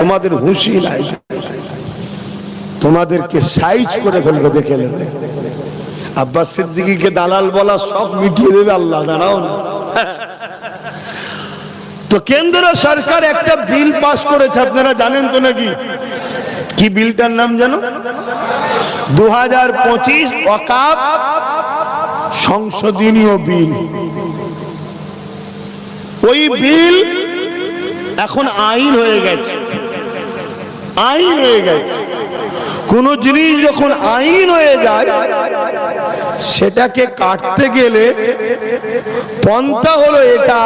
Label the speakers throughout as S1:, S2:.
S1: তোমাদের হুঁশি নাই। তোমাদেরকে সাইজ করে ফেলবে, দেখে নেবে। আব্বাস সিদ্দিকীকে দালাল বলা সব মিটিয়ে দেবে, আল্লাহ দাঁড়াও না। তো কেন্দ্র সরকার একটা বিল পাস করেছে, আপনারা জানেন তো নাকি? কি বিলটার নাম জানো দু হাজার পঁচিশ অকাপ সংশোধনীয় বিল। ওই বিল এখন আইন হয়ে গেছে। আইন হয়ে গেছে। কোন জিনিস যখন আইন হয়ে যায়, সেটাকে কাটতে গেলে পন্থা হলো এটা,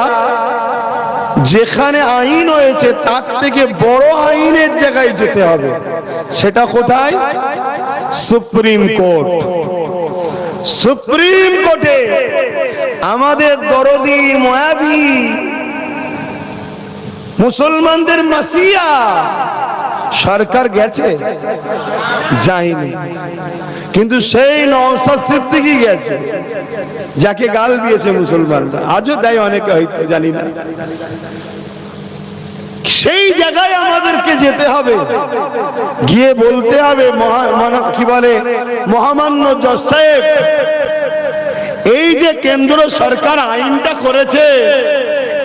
S1: যেখানে আইন হয়েছে, তার থেকে বড় আইনের জায়গায় যেতে হবে। সেটা কোথায়? Supreme court. সুপ্রিম কোর্টে আমাদের দরদি, ময়াবি, মুসলমানদের মাসিয়া সরকার গেছে? যায়নি। কিন্তু সেই নওসাদ সিদ্দিকি গেছে, যাকে গাল দিয়েছে মুসলমানরা। আজও দেয় অনেকে হয়তো জানি না। সেই জায়গায় আমাদেরকে যেতে হবে। গিয়ে বলতে হবে কি বলে? মহামান্য জজ সাহেব, এই যে কেন্দ্র সরকার আইনটা করেছে,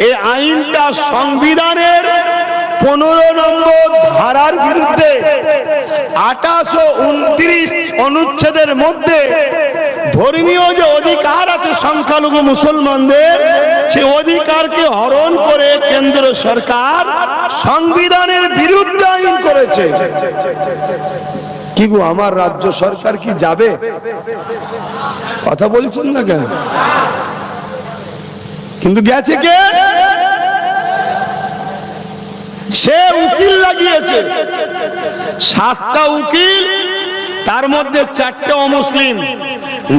S1: এই আইনটা সংবিধানের পনেরো নম্বর ধারার বিরুদ্ধে আঠাশো উনত্রিশ অনুচ্ছেদের মধ্যে ধর্মীয় যে অধিকার আছে সংখ্যালঘু মুসলমানদের সে অধিকারকে হরণ করে কেন্দ্র সরকার সংবিধানের বিরুদ্ধে আইন করেছে। কি গো, আমার রাজ্য সরকার কি যাবে? কথা বলছেন না কেন? কিন্তু গেছে কে? সে উকিল লাগিয়েছে। সাতটা উকিল, তার মধ্যে চারটে অমুসলিম।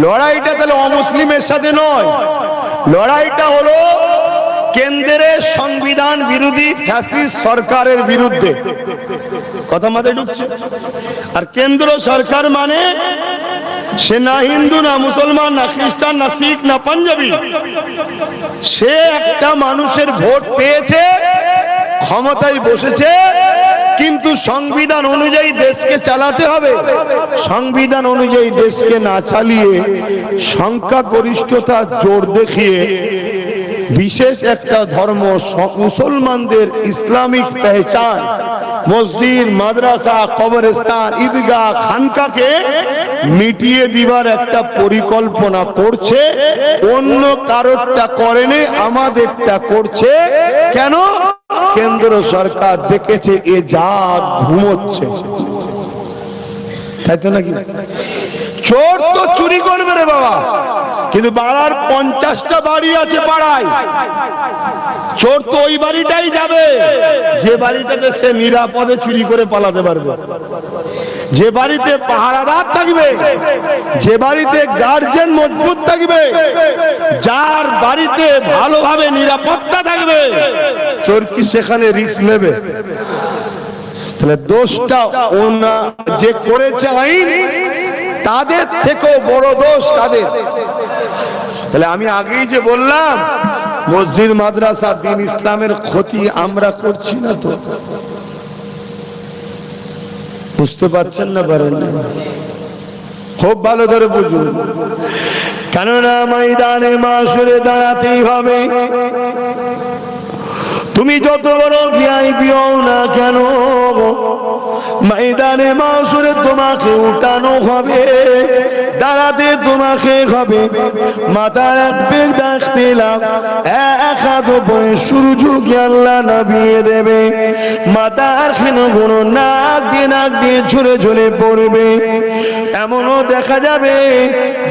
S1: লড়াইটা তাহলে অমুসলিমের সাথে নয়। লড়াইটা হলো কেন্দ্রের সংবিধান বিরোধী ফ্যাসিস্ট সরকারের বিরুদ্ধে। কথা মাথায় ঢুকছে? আর কেন্দ্র সরকার মানে সে না হিন্দু, না মুসলমান, না খ্রিস্টান, না শিখ, না পাঞ্জাবি। সে একটা মানুষের ভোট পেয়েছে ক্ষমতায় বসেছে, কিন্তু সংবিধান অনুযায়ী দেশকে চালাতে হবে। সংবিধান অনুযায়ী দেশকে না চালিয়ে সংখ্যাগরিষ্ঠতা জোর দেখিয়ে বিশেষ একটা ধর্ম মুসলমানদের ইসলামিক পেহচান মসজিদ, মাদ্রাসা, কবরস্থান, ঈদগাহ, খানকাকে মিটিয়ে দিবার একটা পরিকল্পনা করছে। অন্য কারোরটা করেনি, আমাদেরটা করছে। কেন? কেন্দ্র সরকার দেখেছে এ যা ঘুমোচ্ছে। তাই তো নাকি? চোর তো চুরি করবে রে বাবা। কিন্তু পাড়ার পঞ্চাশটা বাড়ি আছে পাড়ায়। চোর তো ওই বাড়িটাই যাবে। যে বাড়িটাতে সে নিরাপদে চুরি করে পালাতে পারবে। যে বাড়িতে পাহারাদার থাকবে, যে বাড়িতে গার্জেন মজবুত থাকবে, যার বাড়িতে ভালোভাবে নিরাপত্তা থাকবে, চোর কি সেখানে রিস্ক নেবে? তাহলে দোষটা ওনা যে করেছে আইন, তাদের থেকেও বড় দোষ তাদের। তাহলে আমি আগেই যে বললাম মসজিদ, মাদ্রাসা, দিন ইসলামের ক্ষতি আমরা করছি না তো। বুঝতে পারছেন না পারেন না? খুব ভালো করে বুঝুন। কেননা ময়দানে মাসুরে দাঁড়াতেই হবে। তুমি যত বড় ভিআইপি না কেন ময়দানে মাসুরে তোমাকে উঠানো হবে, দাঁড়াতে তোমাকে হবে। এক নামিয়ে দেবে। মাথার খেন কোনো নাক নাক ঝরে ঝরে পড়বে। এমনও দেখা যাবে,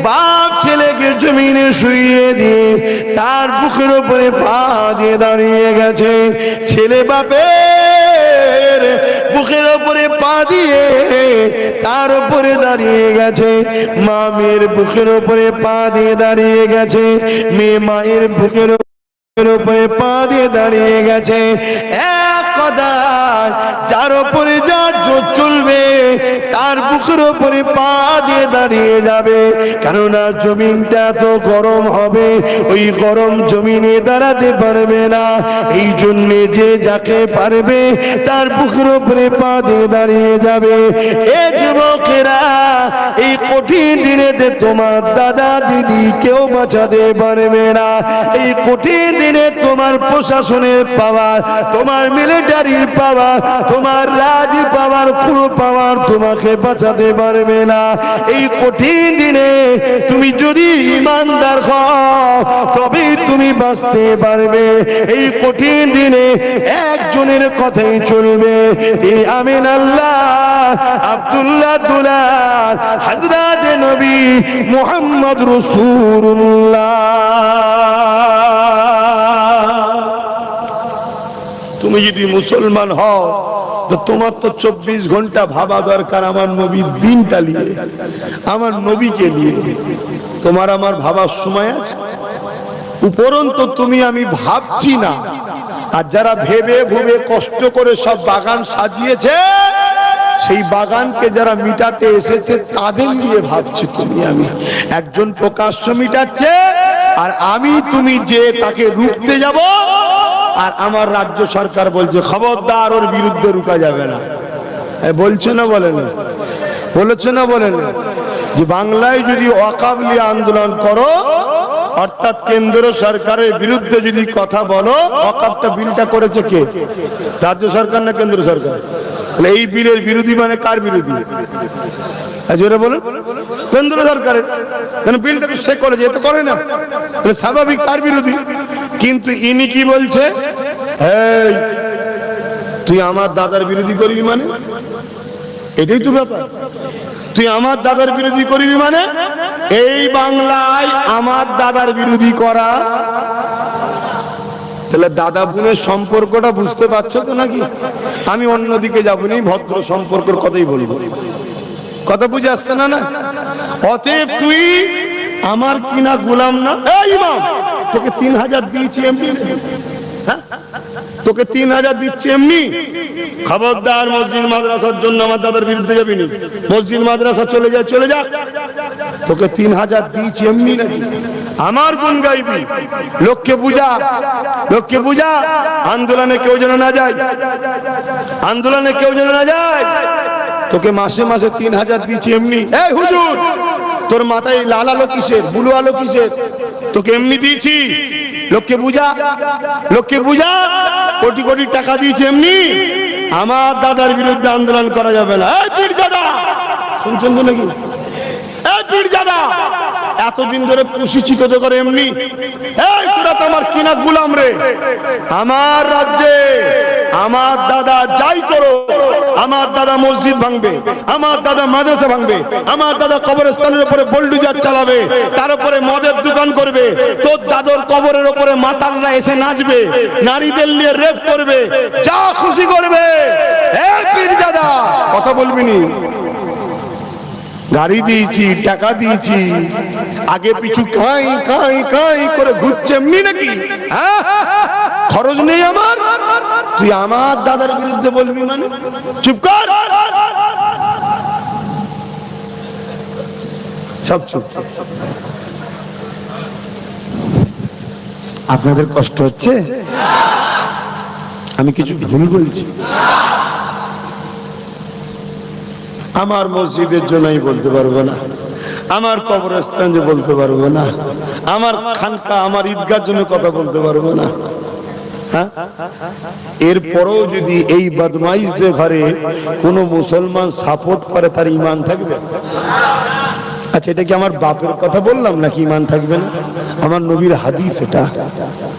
S1: বাপ ছেলেকে জমিনে শুইয়ে দিয়ে তার বুকের উপরে পা দিয়ে দাঁড়িয়ে গেছে। ছেলে বাপের বুকের ওপরে পা দিয়ে তার উপরে দাঁড়িয়ে গেছে। মা মেয়ের বুকের উপরে পা দিয়ে দাঁড়িয়ে গেছে। মেয়ে মায়ের বুকের উপরে পা দিয়ে দাঁড়িয়ে গেছে। যার উপরে যার জোর চলবে, তার বুকের উপরে পা দিয়ে দাঁড়িয়ে যাবে। কেননা জমিনটা তো গরম হবে, ওই গরম জমিনে দাঁড়াতে পারবে না। এই জন্যে যে যাকে পারবে, তার বুকের উপরে পা দিয়ে দাঁড়িয়ে যাবে। এ যুবকেরা, এই কঠিন দিনেতে তোমার দাদা দিদি কেউ বাঁচাতে পারবে না। এই কঠিন দিনে তোমার প্রশাসনের পাওয়ার, তোমার মিলিটারির পাওয়ার, তোমার রাজ পাওয়ার পুরো পাওয়ার তোমাকে বাঁচাতে পারবে না। এই কঠিন দিনে তুমি যদি ইমানদার হও তবে তুমি বাঁচতে পারবে। এই কঠিন দিনে একজনের কথাই চলবে, তিনি আমিন আল্লাহ, আব্দুল্লাহ দুলাল, হযরত নবী মুহাম্মদ রাসূলুল্লাহ। তুমি যদি মুসলমান হও, তো তোমার তো চব্বিশ ঘণ্টা ভাবা দরকার আমার নবীর দিনটা নিয়ে, আমার নবীকে নিয়ে। তোমার আমার ভাবার সময় আছে? উপরন্ত তুমি আমি ভাবছি না। আর যারা ভেবে ভুবে কষ্ট করে সব বাগান সাজিয়েছে, সেই বাগানকে যারা মিটাতে এসেছে, তাদের নিয়ে ভাবছি তুমি আমি। একজন প্রকাশ্য মিটাচ্ছে, আর আমি তুমি যে তাকে রুখতে যাব আর আমার রাজ্য সরকার বলছে খবরদার ওর বিরুদ্ধে রুকা যাবে না। বলছে না বলেন? বলেছে না বলেন? যে বাংলায় যদি অকাবলি আন্দোলন করো, অর্থাৎ কেন্দ্র সরকারের বিরুদ্ধে যদি কথা বলো অকাবটা বিলটা করেছে কে? রাজ্য সরকার না কেন্দ্র সরকার? এই বিলের বিরোধী মানে কার বিরোধী? জোরে বলুন। কেন্দ্র সরকারের। কেন বিলটাকে সে করেছে? এ তো করে না। স্বাভাবিক কার বিরোধী? কিন্তু ইনি কি বলছে? তুই আমার দাদার বিরোধী করবি মানে? এটাই তো ব্যাপার। তুই আমার দাদার বিরোধী করবি মানে? এই বাংলায় আমার দাদার বিরোধী করা। তাহলে দাদা বোনের সম্পর্কটা বুঝতে পারছ তো নাকি? আমি অন্যদিকে যাব নি, ভদ্র সম্পর্কের কথাই বলব। কথা বুঝে আসছে না না? অতএব তুই আমার কিনা গোলাম না? এই ইমাম! তোকে তিন হাজার দিয়েছি এমনি? হ্যাঁ? তোকে তিন হাজার দিচ্ছি এমনি? খবরদার মসজিদ মাদ্রাসার জন্য আমার দাদার বিরুদ্ধে যাবি নি? মসজিদ মাদ্রাসা চলে যায় চলে যা। তোকে তিন হাজার দিয়েছি এমনি নাকি? আমার গুণ গাইবি। লোককে বুঝা লোককে বুঝা। আন্দোলনে কেউ যেন না যায়। আন্দোলনে কেউ যেন না যায়। তোকে মাসে মাসে তিন হাজার দিচ্ছি এমনি। এই হুজুর, তোর মাথায় লাল আলো কিসের? বুলু আলো কিসের? তোকে এমনি দিয়েছি। লোককে বুঝা লোককে বুঝা, কোটি কোটি টাকা দিয়েছি এমনি। আমার দাদার বিরুদ্ধে আন্দোলন করা যাবে না। এই পীর দাদা শুনছেন তো নাকি? এই পীর দাদা এতদিন ধরে পুষিছি তোদের করে এমনি। এই তোরা তো আমার কিনা গুলাম রে। আমার রাজ্যে আমার দাদা যাই করো, আমার দাদা মসজিদ ভাঙবে, আমার দাদা মাদ্রাসা ভাঙবে, আমার দাদা কবরস্থানের উপরে বল্ডুজার চালাবে, তার উপরে মদের দোকান করবে, তোর দাদর কবরের উপরে মাতাররা এসে নাচবে, নারীদের নিয়ে রেপ করবে, যা খুশি করবে। কথা বলবি নি? গাড়ি দিয়েছি, টাকা দিয়েছি। আগে পিছু কাই কাই কাই করে ঘুরছে এমনি নাকি? হ্যাঁ? খরচ নেই আমার। তুই আমার দাদার বিরুদ্ধে বলবি মানে? চুপ কর। সব চুপ। আপনাদের কষ্ট হচ্ছে? আমি কিছু ভুল বলছি। আমার মসজিদের জন্য আমি বলতে পারব না। আমার কবরস্থান যে বলতে পারব না। আমার খানকা, আমার ঈদগার জন্য কথা বলতে পারব না। হ্যাঁ? এরপরেও যদি এই বদমাইশদের ঘরে কোন মুসলমান সাপোর্ট করে, তার ইমান থাকবে? আচ্ছা এটা কি আমার বাপের কথা বললাম নাকি ইমান থাকবে না? আমার নবীর হাদিস এটা।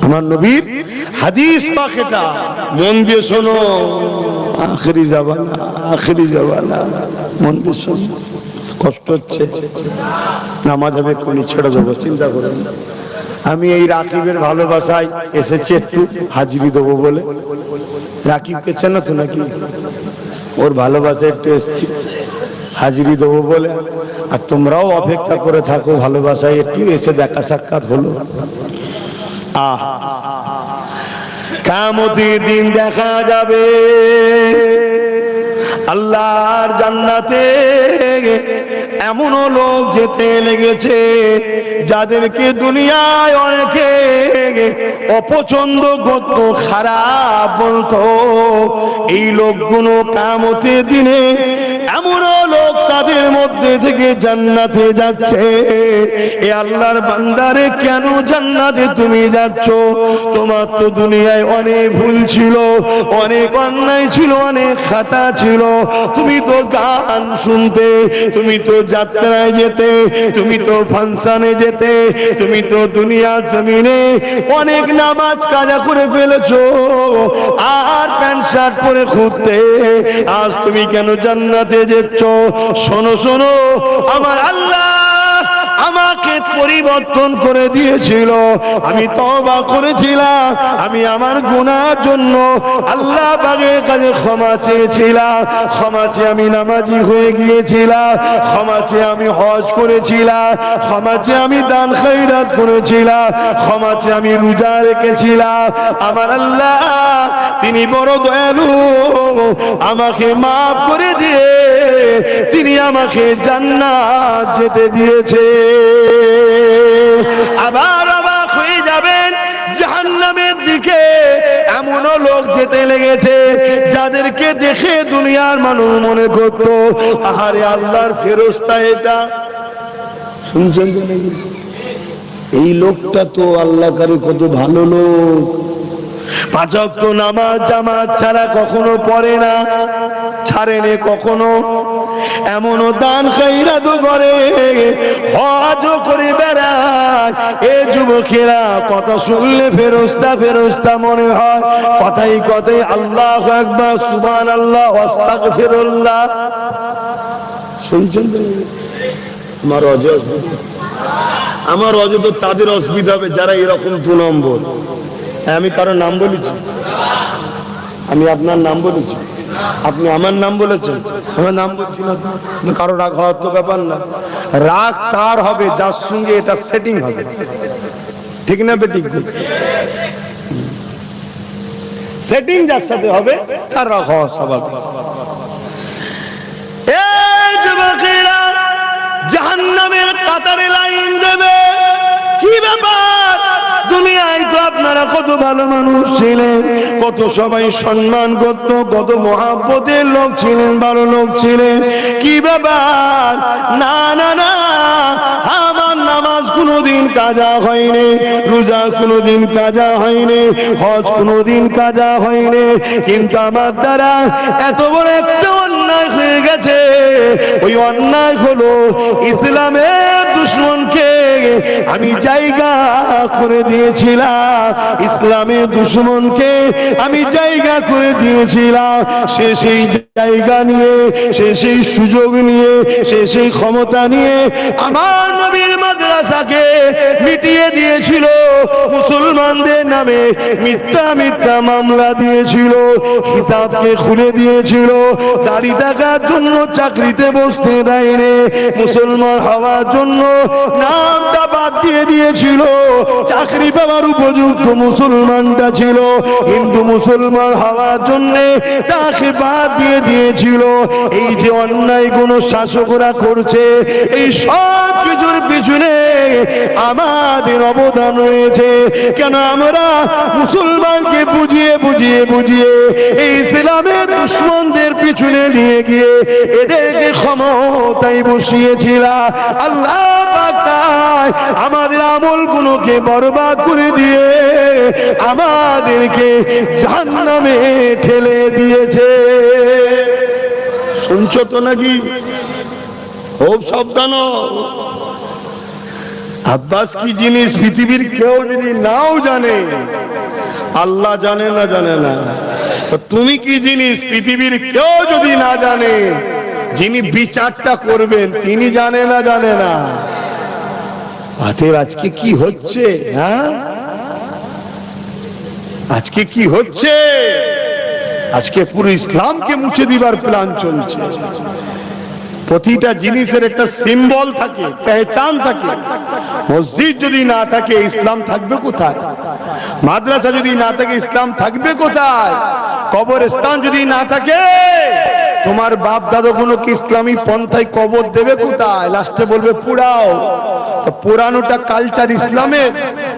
S1: আমার নবীর হাদিস পাক এটা। মন দিয়ে শোনো, আখেরি যাবানা আখেরি যাবানা মন কষ্ট হচ্ছে। নামাজ এক্ষুনি ছেড়ে দেবো, চিন্তা করেন আমি এই রাকিবের ভালোবাসায় এসেছি একটু, হাজিরি দেবো বলে। রাকিবকে চেনো তো নাকি? ওর ভালোবাসা একটু এসেছি, হাজিরি দেবো বলে। আর তোমরাও অপেক্ষা করে থাকো, ভালোবাসায় একটু এসে দেখা সাক্ষাৎ হলো। আহ। কামতির দিন দেখা যাবে। আল্লাহর জান্নাতে এমনও লোক যেতে লেগেছে যাদেরকে দুনিয়ায় অনেকে অপছন্দ করত, খারাপ বলতো। এই লোকগুলো কামতে দিনে এমনও লোক তাদের মধ্যে থেকে জান্নাতে যাচ্ছে। এ আল্লাহর বান্দারে কেন জান্নাতে তুমি যাচ্ছ? তোমার তো দুনিয়ায় অনেক ভুল ছিল, অনেক অন্যায় ছিল, অনেক খাতা ছিল। তুমি তো গান শুনতে, তুমি তো যাত্রায় যেতে, তুমি তো ফাংশনে যেতে, তুমি তো দুনিয়া জমিনে অনেক নামাজ কাজা করে ফেলেছো। আর প্যান্ট শার্ট পরে ঘুরতে, আজ তুমি কেন জান্নাতে যেচ্ছ? শোনো শোনো আমার আল্লাহ আমাকে পরিবর্তন করে দিয়েছিল। আমি তবা করেছিলাম। আমি আমার গুনার জন্য আল্লাহ বাগের কাছে ক্ষমা চেয়েছিলাম। ক্ষমা চেয়ে আমি নামাজি হয়ে গিয়েছিলাম। ক্ষমা চেয়ে আমি হজ করেছিলাম। ক্ষমা চেয়ে আমি দান খৈরাত করেছিলাম। ক্ষমা চেয়ে আমি রোজা রেখেছিলাম। আমার আল্লাহ, তিনি বড় দয়ালু। আমাকে মাফ করে দিয়ে তিনি আমাকে জান্নাত যেতে দিয়েছে। আবার অবাক হয়ে যাবেন, জাহান্নামের দিকে। এমনও লোক যেতে লেগেছে, যাদেরকে দেখে দুনিয়ার মানুষ মনে করত, আহারে আল্লাহর ফেরস্তা এটা। শুনছেন তো নাকি? এই লোকটা তো আল্লাহ কারে কত ভালো লোক। পাচক তো নামাজ জামাত ছাড়া কখনো পড়ে না ছাড়েনে কখনো। এমনও দান খাইরাত করে হজ করে বেড়ায় এ যুবকেরা কথা শুনলে ফেরস্তা ফেরস্তা মনে হয়। কথাই কথাই আল্লাহ একবার সুবান আল্লাহ অস্তাক ফেরল্লাহ শুনছেন আমার অজ আমার অজ তো তাদের অসুবিধা হবে যারা এরকম দু নম্বর। হ্যাঁ, আমি কারও নাম বলেছি? আমি আপনার নাম বলেছি? আপনি আমার নাম বলেছেন। আমার নাম বলছি না। কারও রাগ হওয়ার তো ব্যাপার না। রাগ তার হবে, যার সঙ্গে এটা সেটিং হবে। ঠিক না বেঠিক সেটিং যার সাথে হবে, তার রাগ হওয়া স্বাভাবিক। জাহান্নামের কাতারে লাইন দেবে। কি ব্যাপার? দুনিয়ায় তো আপনারা কত ভালো মানুষ ছিলেন, কত সবাই সম্মান করত, কত মহাব্বতের লোক ছিলেন, ভালো লোক ছিলেন। কি ব্যাপার? না না না, আমার নামাজ কোনোদিন কাজা হয়নি, রোজা কোনোদিন কাজা হয়নি, হজ কোনোদিন কাজা হয়নি, কিন্তু আমার দ্বারা এত বড় একটা অন্যায় হয়ে গেছে। ওই অন্যায় হলো ইসলামের দুশ্মনকে আমি জায়গা করে দিয়েছিলাম ইসলামের দুশ্মনকে। আমি জায়গা করে দিয়েছিলাম সে সেই জায়গা নিয়ে, সে সেই সুযোগ নিয়ে, সে সেই ক্ষমতা নিয়ে আমার নবীর মাদ্রাসাকে মিটিয়ে দিয়েছিল। মুসলমানদের নামে মিথ্যা মিথ্যা মামলা দিয়েছিল হিসাবকে খুলে দিয়েছিল, দাড়ি থাকার জন্য চাকরিতে বসতে দেয়নি, মুসলমান হওয়ার জন্য নামটা বাদ দিয়ে দিয়েছিল। চাকরি পাওয়ার উপযুক্ত মুসলমানটা ছিল, হিন্দু মুসলমান হওয়ার জন্য তাকে বাদ দিয়ে দিয়েছিল। এই যে অন্যায় কোন শাসকরা করছে, এই সব কিছুর পিছনে আমাদের অবদান রয়েছে। কেন আমরা মুসলমানকে বুঝিয়ে বুঝিয়ে বুঝিয়ে এই ইসলামের দুশ্মনদের পিছনে নিয়ে গিয়ে এদেরকে ক্ষমতায় বসিয়েছিলাম আল্লাহ আমাদের আমল গুলোকে বরবাদ করে দিয়ে আমাদেরকে জাহান্নামে ঠেলে দিয়েছে। শুনছো তো নাকি? খুব সাবধান আব্বাস কি জিনিস পৃথিবীর কেউ যদি নাও জানে? আল্লাহ জানে না জানে না। তুমি কি জিনিস পৃথিবীর কেউ যদি না জানে, যিনি বিচারটা করবেন, তিনি জানে না জানে না। হাতের আজকে কি হচ্ছে হ্যাঁ? আজকে কি হচ্ছে? আজকে পুরো ইসলামকে মুছে দিবার প্ল্যান চলছে। প্রতিটা জিনিসের একটা সিম্বল থাকে, পেহচান থাকে। মসজিদ যদি না থাকে, ইসলাম থাকবে কোথায়? মাদ্রাসা যদি না থাকে, ইসলাম থাকবে কোথায়? কবরস্থান যদি না থাকে, তোমার বাপ দাদা কোনো কি ইসলামী পন্থায় কবর দেবে কোথায়? লাস্টে বলবে পুরাও পুরানোটা কালচার ইসলামের।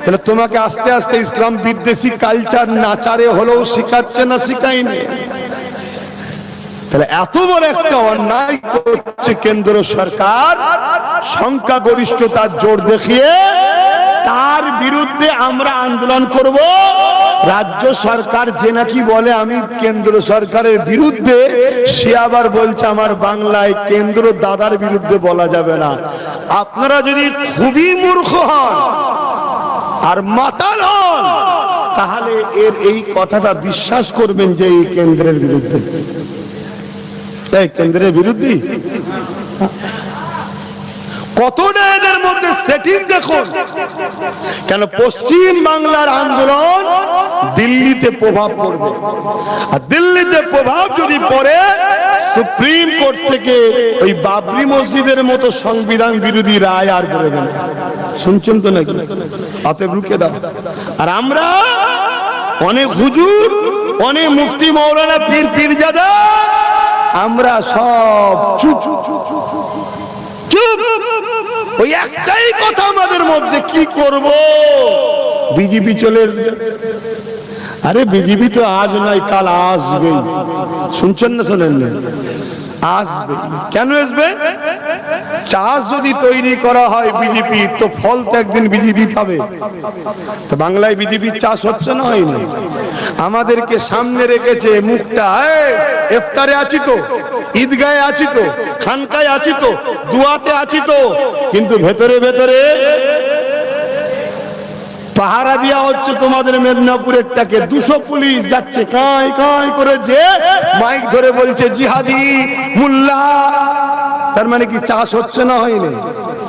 S1: তাহলে তোমাকে আস্তে আস্তে ইসলাম বিদ্বেষী কালচার নাচারে হলেও শিখাচ্ছে না, শিখায়নি। তাহলে এত বড় একটা অন্যায় করছে কেন্দ্র সরকার সংখ্যাগরিষ্ঠতার জোর দেখিয়ে তার বিরুদ্ধে আমরা আন্দোলন করব। রাজ্য সরকার যে নাকি বলে, আমি কেন্দ্র সরকারের বিরুদ্ধে, সে আবার বলছে আমার বাংলায় কেন্দ্র দাদার বিরুদ্ধে বলা যাবে না। আপনারা যদি খুবই মূর্খ হন আর মাতাল হন, তাহলে এর এই কথাটা বিশ্বাস করবেন যে এই কেন্দ্রের বিরুদ্ধে। এই কেন্দ্রের বিরুদ্ধে। কতটা এদের মধ্যে সেটিং দেখুন। কেন পশ্চিম বাংলার আন্দোলন দিল্লিতে প্রভাব পড়বে। আর দিল্লিতে প্রভাব যদি পড়ে, সুপ্রিম কোর্ট থেকে ওই বাবরি মসজিদের মতো সংবিধান বিরোধী রায় আর করবে না। শুনছেন তো নাকি? অতএব রুকে দাও। আর আমরা অনেক হুজুর, অনেক মুফতি মৌলানা পীর পীরজাদা আমরা সব চুপ। চুপ। ওই একটাই কথা আমাদের মধ্যে, কি করব? বিজেপি চলে আসবে আরে বিজেপি তো আজ নয়, কাল আসবেই। শুনছেন না শোনেন না আসবে। কেন আসবে? চাষ যদি তৈরি করা হয় বিজেপি তো ফল তো একদিন বিজেপি পাবে। তো বাংলায় বিজেপির চাষ হচ্ছে না হয়নি? আমাদেরকে সামনে রেখেছে মুখটা এই, ইফতারে আছি তো ঈদগাহে আছি তো খানকায় আছি তো দুয়াতে আছি তো কিন্তু ভেতরে ভেতরে পাহারা দেওয়া হচ্ছে তোমাদের মেদিনীপুরেরটাকে। দুশো পুলিশ যাচ্ছে কাঁই কাঁই করে যে মাইক ধরে বলছে জিহাদি মুল্লা। তার মানে কি চাষ হচ্ছে না হয়নি?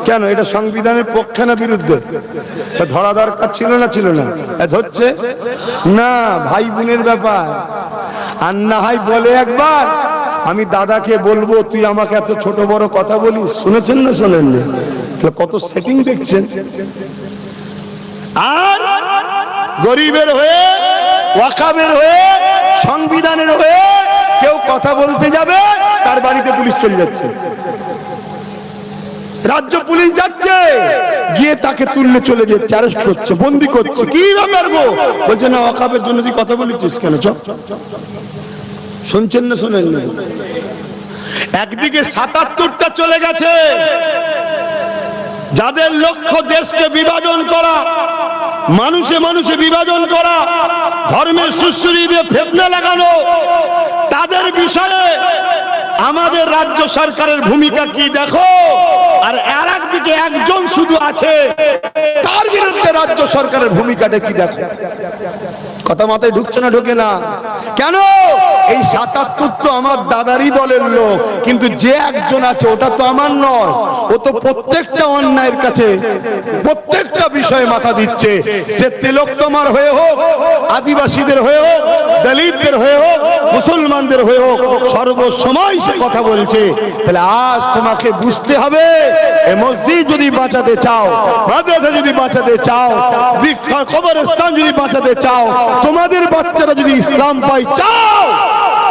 S1: কেন? এটা সংবিধানের পক্ষে না বিরুদ্ধে? ধরা দরকার ছিল না ছিল না? ধরছে? না ভাই বোনের ব্যাপার। আর না হয় বলে একবার, আমি দাদাকে বলব, তুই আমাকে এত ছোট বড় কথা বলিস, শুনেছেন না শোনেন না কত সেটিং দেখছেন? আর গরিবের হয়ে, ওয়াকাবের হয়ে, সংবিধানের হয়ে কেউ কথা বলতে যাবে, তার বাড়িতে পুলিশ চলে যাচ্ছে। রাজ্য পুলিশ যাচ্ছে, গিয়ে তাকে তুললে চলে যাচ্ছে অ্যারেস্ট করছে, বন্দি করছে। কি গো? বলছে, না ওয়াকাবের জন্য তুই কথা বলেছিস কেন? চ। শুনছেন না শোনেন না? একদিকে সাতাত্তরটা চলে গেছে যাদের লক্ষ্য দেশকে বিভাজন করা, মানুষে মানুষে বিভাজন করা, ধর্মের সুশ্রী দিয়ে ফেপনা লাগানো, তাদের বিষয়ে আমাদের রাজ্য সরকারের ভূমিকা কি দেখো? আর আর একদিকে একজন শুধু আছে, তার বিরুদ্ধে রাজ্য সরকারের ভূমিকাটা কি দেখো? কথা মাথায় ঢুকছে না, ঢোকে না। কেন? এই সাতাত্তর তো আমার দাদারই দলের লোক, কিন্তু যে একজন আছে, ওটা তো আমার নয়। ও তো প্রত্যেকটা অন্যায়ের কাছে প্রত্যেকটা বিষয়ে মাথা দিচ্ছে। সে তিলক তোমার হয়ে হোক, আদিবাসীদের হয়ে হোক, দলিতদের হয়ে হোক, মুসলমানদের হয়ে হোক, সর্বসময় সে কথা বলছে। তাহলে আজ তোমাকে বুঝতে হবে, এ মসজিদ যদি বাঁচাতে চাও, মাদ্রাসা যদি বাঁচাতে চাও, দীক্ষা, কবরস্থান যদি বাঁচাতে চাও, তোমাদের বাচ্চারা যদি ইসলাম পাই চাও!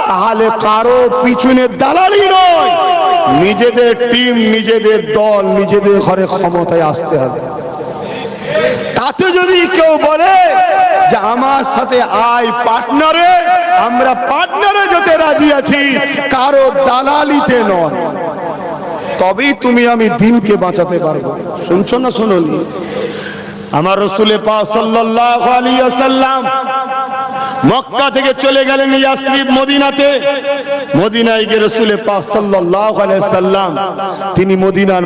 S1: তাহলে কারও পিছনে দালালি নয়। নিজেদের টিম, নিজেদের দল, নিজেদের ঘরে ক্ষমতায় আসতে হবে। তাতে যদি কেউ বলে যে আমার সাথে আয় পার্টনারে, আমরা পার্টনারে যেতে রাজি আছি, কারও দালালিতে নয়। তবেই তুমি আমি দিনকে বাঁচাতে পারব। শুনছো না শোনি আমার রসুলে পা সাল্লাল্লাহু আলাইহি ওয়াসাল্লাম মক্কা থেকে চলে গেলেন ইয়াসরিব মদিনাতে। মদিনায় গিয়ে রসুলের পাক সাল্লাল্লাহু আলাইহি সাল্লাম, তিনি মদিনার